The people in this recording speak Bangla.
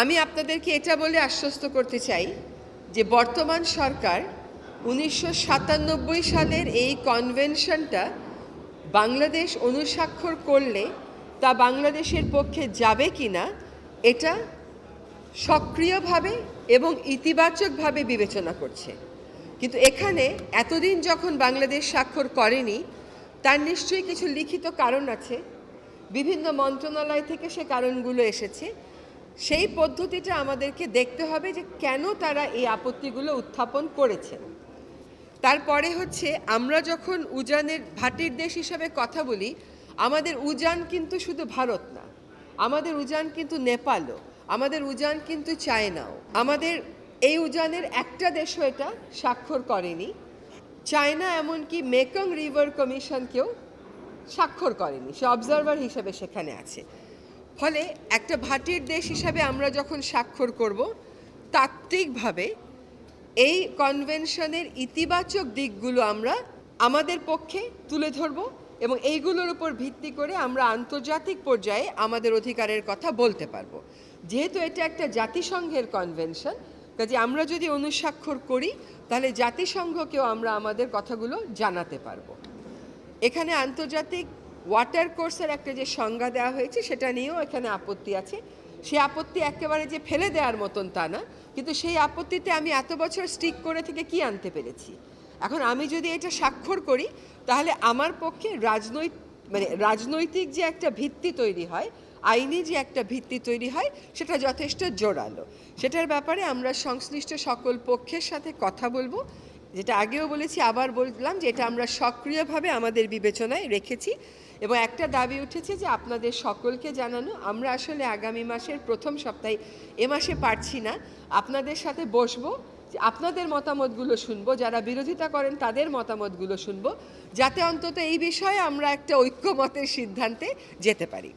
আমি আপনাদেরকে এটা বলে আশ্বস্ত করতে চাই যে বর্তমান সরকার উনিশশো সাতানব্বই সালের এই কনভেনশনটা বাংলাদেশ অনুস্বাক্ষর করলে তা বাংলাদেশের পক্ষে যাবে কি না এটা সক্রিয়ভাবে এবং ইতিবাচকভাবে বিবেচনা করছে। কিন্তু এখানে এতদিন যখন বাংলাদেশ স্বাক্ষর করেনি, তার নিশ্চয়ই কিছু লিখিত কারণ আছে। বিভিন্ন মন্ত্রণালয় থেকে সে কারণগুলো এসেছে। সেই পদ্ধতিটা আমাদেরকে দেখতে হবে যে কেন তারা এই আপত্তিগুলো উত্থাপন করেছেন তারপরে হচ্ছে আমরা যখন উজানের ভাটির দেশ হিসাবে কথা বলি, আমাদের উজান কিন্তু শুধু ভারত না, আমাদের উজান কিন্তু নেপালও, আমাদের উজান কিন্তু চায়নাও, আমাদের এই উজানের একটা দেশও এটা স্বাক্ষর করেনি। চায়না এমনকি মেকং রিভার কমিশনকেও স্বাক্ষর করেনি, সে অবজারভার হিসেবে সেখানে আছে। ফলে একটা ভাটির দেশ হিসাবে আমরা যখন স্বাক্ষর করব, তাত্ত্বিকভাবে এই কনভেনশনের ইতিবাচক দিকগুলো আমরা আমাদের পক্ষে তুলে ধরব এবং এইগুলোর উপর ভিত্তি করে আমরা আন্তর্জাতিক পর্যায়ে আমাদের অধিকারের কথা বলতে পারব। যেহেতু এটা একটা জাতিসংঘের কনভেনশন, কাজে আমরা যদি অনুস্বাক্ষর করি, তাহলে জাতিসংঘকেও আমরা আমাদের কথাগুলো জানাতে পারব। এখানে আন্তর্জাতিক ওয়াটার কোর্সের একটা যে সংজ্ঞা দেওয়া হয়েছে, সেটা নিয়েও এখানে আপত্তি আছে। সেই আপত্তি একেবারে যে ফেলে দেওয়ার মতন তা না, কিন্তু সেই আপত্তিতে আমি এত বছর স্টিক করে থেকে কি আনতে পেরেছি? এখন আমি যদি এটা স্বাক্ষর করি, তাহলে আমার পক্ষে রাজনৈতিক মানে রাজনৈতিক যে একটা ভিত্তি তৈরি হয়, আইনি যে একটা ভিত্তি তৈরি হয়, সেটা যথেষ্ট জোরালো। সেটার ব্যাপারে আমরা সংশ্লিষ্ট সকল পক্ষের সাথে কথা বলব। যেটা আগেও বলেছি, আবার বললাম যে এটা আমরা সক্রিয়ভাবে আমাদের বিবেচনায় রেখেছি এবং একটা দাবি উঠেছে যে আপনাদের সকলকে জানানো, আমরা আসলে আগামী মাসের প্রথম সপ্তাহে এ মাসে পারছি না। আপনাদের সাথে বসবো আপনাদের মতামতগুলো শুনব, যারা বিরোধিতা করেন তাদের মতামতগুলো শুনব, যাতে অন্তত এই বিষয়ে আমরা একটা ঐক্যমতের সিদ্ধান্তে যেতে পারি।